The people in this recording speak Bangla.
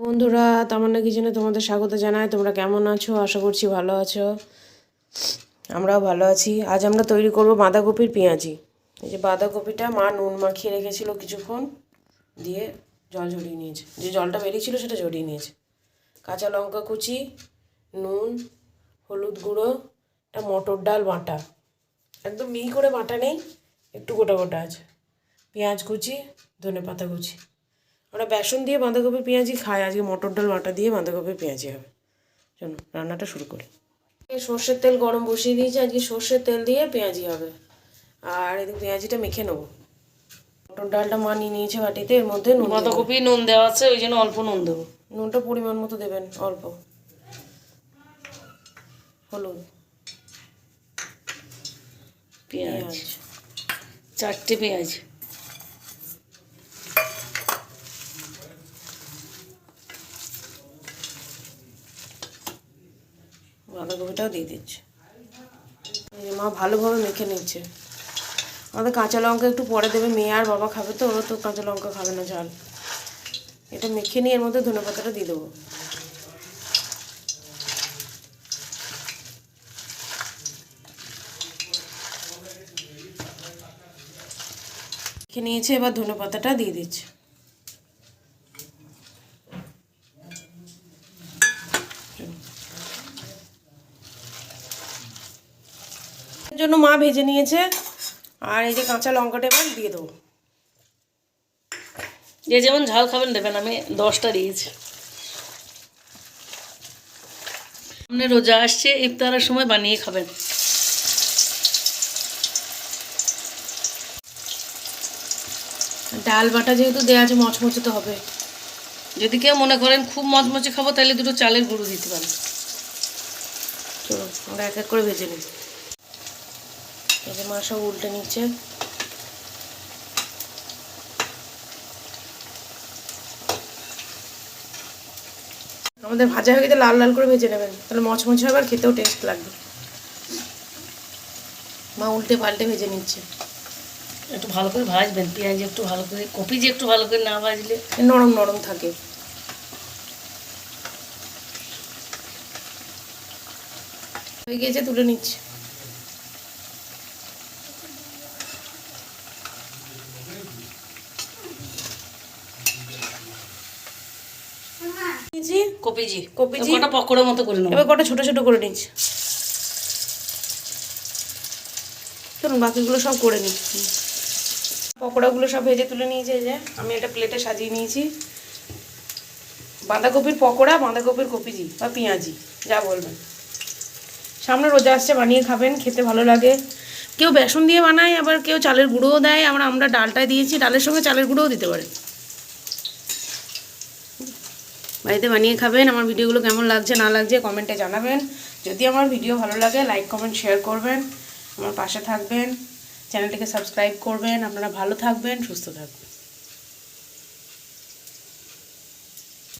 বন্ধুরা, তামান্না কিচেনে তোমাদের স্বাগত জানাই। তোমরা কেমন আছো? আশা করছি ভালো আছো। আমরাও ভালো আছি। আজ আমরা তৈরি করব বাঁধাকপির পেঁয়াজি। এই যে বাঁধাকপিটা মা নুন মাখিয়ে রেখেছিল কিছুক্ষণ দিয়ে জল ঝরিয়ে নিয়েছে। যে জলটা বেরিয়েছিল সেটা ঝরিয়ে নিয়েছে। কাঁচা লঙ্কা কুচি, নুন, হলুদ গুঁড়ো, একটা মটর ডাল বাটা। একদম মিহি করে বাটা নেই, একটু গোটা গোটা আছে। পেঁয়াজ কুচি ধনে পাতা কুচি। আমরা বেসন দিয়ে বাঁধাকপি পেঁয়াজি খাই আজকে মটর ডাল বাটা দিয়ে বাঁধাকপি পেঁয়াজি হবে। চলো রান্নাটা শুরু করি। এই সর্ষের তেল গরম বসিয়ে দিয়েছি আজকে সর্ষের তেল দিয়ে পেঁয়াজি হবে। আর এদিকে পেঁয়াজিটা মেখে নেব। মটর ডালটা মা নিয়ে নিয়েছে বাটিতে এর মধ্যে নুন বাঁধাকপি নুন দেওয়া আছে ওই জন্য অল্প নুন দেবো। নুনটা পরিমাণ মতো দেবেন অল্প। হলুদ। পেঁয়াজ। পেঁয়াজ। চারটে পেঁয়াজ। বাঁধাকপিটাও দিয়ে দিচ্ছে। মা ভালোভাবে মেখে নিচ্ছে। আমাদের কাঁচা লঙ্কা একটু পরে দেবে, মেয়ে আর বাবা খাবে তো, ওরা তো কাঁচা লঙ্কা খাবে না, ঝাল। এটা মেখে নিয়ে এর মধ্যে ধনে পাতাটা দিয়ে দেবো। মেখে নিয়েছে, এবার ধনে পাতাটা দিয়ে দিচ্ছে। জন্য মা ভেজে নিয়েছে। আর এই যে কাঁচা লঙ্কাটা এবার দিয়ে দেবো। যে যেমন ঝাল খাবেন দেবেন আমি দশটা দিয়েছি। সামনে রোজা আসছে ইফতারের সময় বানিয়ে খাবেন। ডাল বাটা যেহেতু দেওয়া আছে মচমচে তো হবে। যদি কেউ মনে করেন খুব মচমচে খাব তাহলে দুটো চালের গুঁড়ো দিতে পারেন। চলো আমরা এক এক করে ভেজে নিই। এই যে মা সব উল্টে নিচ্ছে। আমাদের ভাজা হয়ে গেছে লাল লাল করে ভেজে নেবেন। তাহলে মচমচে হবে আর খেতেও টেস্ট লাগবে। মা উল্টে পাল্টে ভেজে নিচ্ছে। একটু ভালো করে ভাজবেন পেঁয়াজ একটু ভালো করে কপি যে একটু ভালো করে না ভাজলে। নরম নরম থাকে। হয়ে গিয়েছে তুলে নিচ্ছি। নিয়েছি। কপিজি। কপিজি। কটা পকোড়ার মতো করে নেব। এবার কটা ছোট ছোট করে নিচ্ছি। চলুন বাকিগুলো সব করে নিই পকোড়াগুলো সব ভেজে তুলে নিয়েছে এই যে আমি একটা প্লেটে সাজিয়ে নিয়েছি। বাঁধাকপির পকোড়া বাঁধাকপির কপিজি বা পেঁয়াজি যা বলবেন। সামনে রোজা আসছে বানিয়ে খাবেন খেতে ভালো লাগে। কেউ বেসন দিয়ে বানায় আবার কেউ চালের গুঁড়োও দেয়। আমরা আমরা ডালটায় দিয়েছি ডালের সঙ্গে চালের গুঁড়োও দিতে পারেন। বাড়িতে বানিয়ে খাবেন, আমার ভিডিওগুলো কেমন লাগছে, না লাগছে কমেন্টে জানাবেন। যদি আমার ভিডিও ভালো লাগে লাইক কমেন্ট শেয়ার করবেন। আমার পাশে থাকবেন, চ্যানেলটিকে সাবস্ক্রাইব করবেন। আপনারা ভালো থাকবেন, সুস্থ থাকবেন।